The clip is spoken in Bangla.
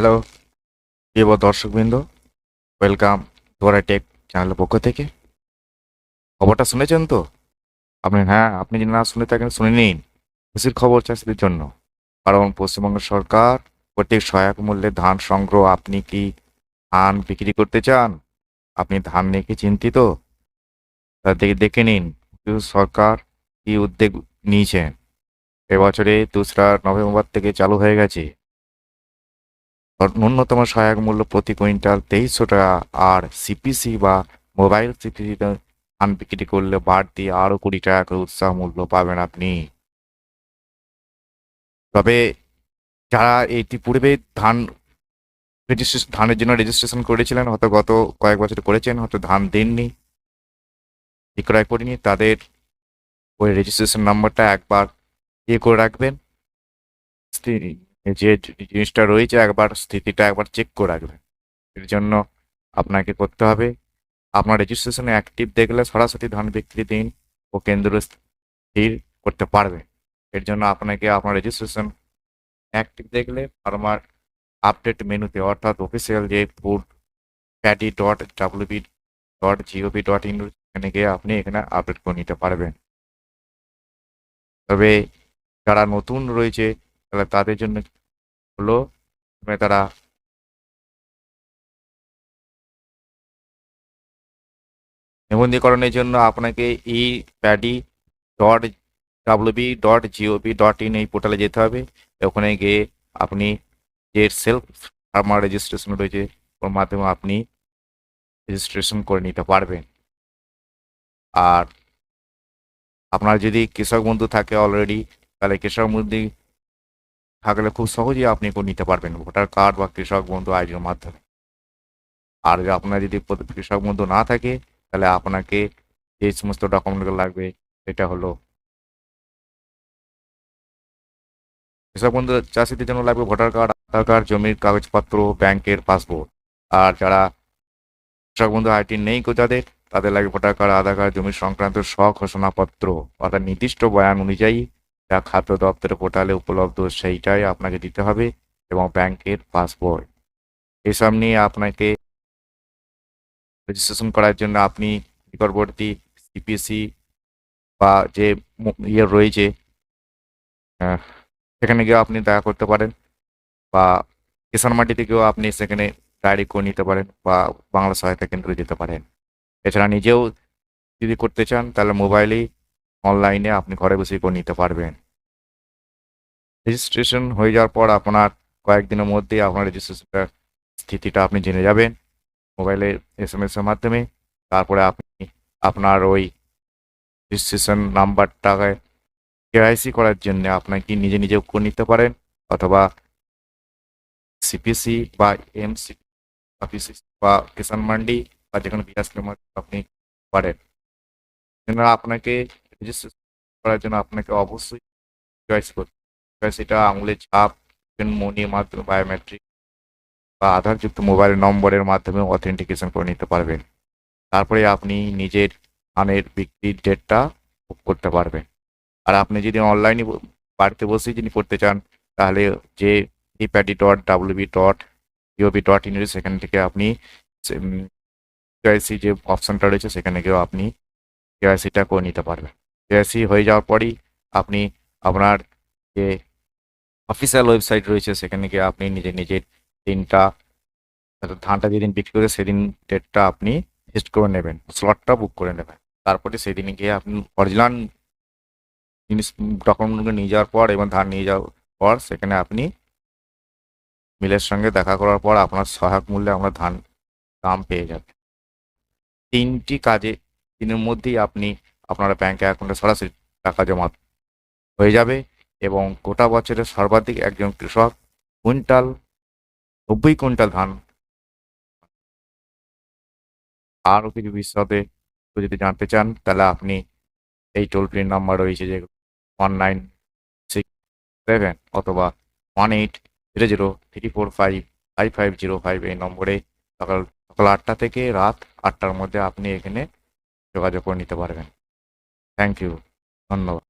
হ্যালো, প্রিয় দর্শকবৃন্দ ওয়েলকাম দোয়ারা টেক চ্যানেলের পক্ষ থেকে। খবরটা শুনেছেন তো? আপনি হ্যাঁ আপনি যদি না শুনে থাকেন, শুনে নিন। খুশির খবর চাষিদের জন্য। কারণ পশ্চিমবঙ্গ সরকার প্রত্যেক সহায়ক মূল্যে ধান সংগ্রহ, আপনি কি ধান বিক্রি করতে চান? আপনি ধান নিয়ে কি চিন্তিত? তার দেখে দেখে নিন সরকার কি উদ্যোগ নিয়েছেন এবছরে দোসরা নভেম্বর থেকে চালু হয়ে গেছে। ন্যূনতম সহায়ক মূল্য প্রতি কুইন্টাল তেইশশো টাকা আর সিপিসি বা মোবাইল সিপিসি ধান বিক্রি করলে বাড়তি আরও কুড়ি টাকা করে উৎসাহ মূল্য পাবেন আপনি। তবে যারা এইটি পূর্বে ধান রেজিস্ট্রেশন ধানের জন্য রেজিস্ট্রেশন করেছিলেন, হয়তো গত কয়েক বছর করেছেন, হয়তো ধান দেননি বিক্রয় করিনি, তাদের ওই রেজিস্ট্রেশন নাম্বারটা একবার ইয়ে করে রাখবেন। যে জিনিসটা রয়েছে একবার স্থিতিটা একবার চেক করে রাখবেন। এর জন্য আপনাকে করতে হবে, আপনার রেজিস্ট্রেশনে অ্যাক্টিভ দেখলে সরাসরি ধান বিক্রি দিন ও কেন্দ্র স্থির করতে পারবে এর জন্য আপনাকে আপনার রেজিস্ট্রেশন অ্যাক্টিভ দেখলে ফার্মার আপডেট মেনুতে অর্থাৎ অফিসিয়াল যে food paddy dot WB dot GOV dot in এখানে গিয়ে আপনি এখানে আপডেট করে নিতে পারবেন। তবে যারা নতুন রয়েছে তাহলে তাদের জন্য হলো প্রথমে তারা নিবন্ধীকরণের জন্য আপনাকে e paddy dot WB dot GOV dot in এই পোর্টালে যেতে হবে। ওখানে গিয়ে আপনি যে সেলফ ফার্মার রেজিস্ট্রেশন রয়েছে, ওর মাধ্যমে আপনি রেজিস্ট্রেশন করে নিতে পারবেন। আর আপনার যদি কৃষক বন্ধু থাকে অলরেডি তাহলে কৃষক বন্ধু থাকলে খুব সহজেই আপনি করে নিতে পারবেন। ভোটার কার্ড বা কৃষক বন্ধু আইডির মাধ্যমে। আর আপনার যদি কৃষক বন্ধু না থাকে, তাহলে আপনাকে যে সমস্ত ডকুমেন্টগুলো লাগবে, সেটা হলো কৃষক বন্ধু চাষিদের জন্য লাগবে ভোটার কার্ড, আধার কার্ড, জমির কাগজপত্র, ব্যাংকের পাসবুক আর যারা কৃষক বন্ধু আইডি নেই যাদের তাদের লাগে ভোটার কার্ড, আধার কার্ড, জমি সংক্রান্ত স্বঘোষণাপত্র। অর্থাৎ নির্দিষ্ট বয়ান অনুযায়ী যা খাদ্য দপ্তরের পোর্টালে উপলব্ধ সেইটাই আপনাকে দিতে হবে এবং ব্যাংকের পাসবই এসব নিয়ে আপনাকে রেজিস্ট্রেশন করার জন্য আপনি নিকটবর্তী সিপিসি বা যে ইয়ে রয়েছে সেখানে গিয়ে আপনি দেখা করতে পারেন বা কিষান মাটি থেকেও আপনি সেখানে ডায়েরি করে নিতে পারেন বা বাংলা সহায়তা কেন্দ্রে যেতে পারেন। এছাড়া নিজেও যদি করতে চান তাহলে মোবাইলেই অনলাইনে আপনি ঘরে বসেই করে নিতে পারবেন। রেজিস্ট্রেশন হয়ে যাওয়ার পর আপনার কয়েকদিনের মধ্যেই আপনার রেজিস্ট্রেশনটার স্থিতিটা আপনি জেনে যাবেন। মোবাইলে এস এম এস এর মাধ্যমে। তারপরে আপনি আপনার ওই রেজিস্ট্রেশন নাম্বারটাকে কেআইসি করার জন্য আপনাকে নিজে নিজে করে নিতে পারেন অথবা সিপিসি বা এমসি অফিসি বা কিষান মান্ডি বা যে কোনো বিকাশ আপনি পারেন। আপনাকে রেজিস্ট্রেশন করার জন্য আপনাকে অবশ্যই কেআইসি করতে কেআইসিটা আঙুলের ছাপ মনির মাধ্যমে বায়োমেট্রিক বা আধারযুক্ত মোবাইল নম্বরের মাধ্যমে অথেন্টিকেশন করে নিতে পারবেন। তারপরে আপনি নিজের ধানের বিক্রির ডেটটা বুক করতে পারবেন। আর আপনি যদি অনলাইনে বাড়িতে বসেই যদি করতে চান, তাহলে যে epaddy dot WB dot UB dot in সেখান থেকে আপনি কেআইসি যে অপশনটা রয়েছে, সেখানে গিয়েও আপনি কেআইসিটা করে নিতে পারবেন। কেআইসি হয়ে যাওয়ার পরই আপনি আপনার যে অফিসিয়াল ওয়েবসাইট রয়েছে, সেখানে গিয়ে আপনি নিজে নিজের দিনটা ধানটা যেদিন বিক্রি করে সেদিন ডেটটা আপনি ফিক্সড করে নেবেন স্লটটা বুক করে নেবেন। তারপরে সেদিনে গিয়ে আপনি অরিজিনাল জিনিস ডকুমেন্টগুলো নিয়ে যাওয়ার পর এবং ধান নিয়ে যাওয়ার পর সেখানে আপনি মিলের সঙ্গে দেখা করার পর আপনার সহায়ক মূল্যে আমরা ধান দাম পেয়ে যাবেন তিনটি কাজে দিনের মধ্যেই আপনি আপনার ব্যাংক অ্যাকাউন্টে সরাসরি টাকা জমা হয়ে যাবে এবং গোটা বছরে সর্বাধিক একজন কৃষক কুইন্টাল নব্বই কুইন্টাল ধান আরও কিছু বিশদে যদি জানতে চান, তাহলে আপনি এই টোল ফ্রি নাম্বার রয়েছে যে ওয়ান নাইন সিক্স সেভেন অথবা one eight zero zero three four five five five zero five এই নম্বরে সকাল সকাল আটটা থেকে রাত আটটার মধ্যে আপনি এখানে যোগাযোগ করে নিতে পারবেন। থ্যাংক ইউ ধন্যবাদ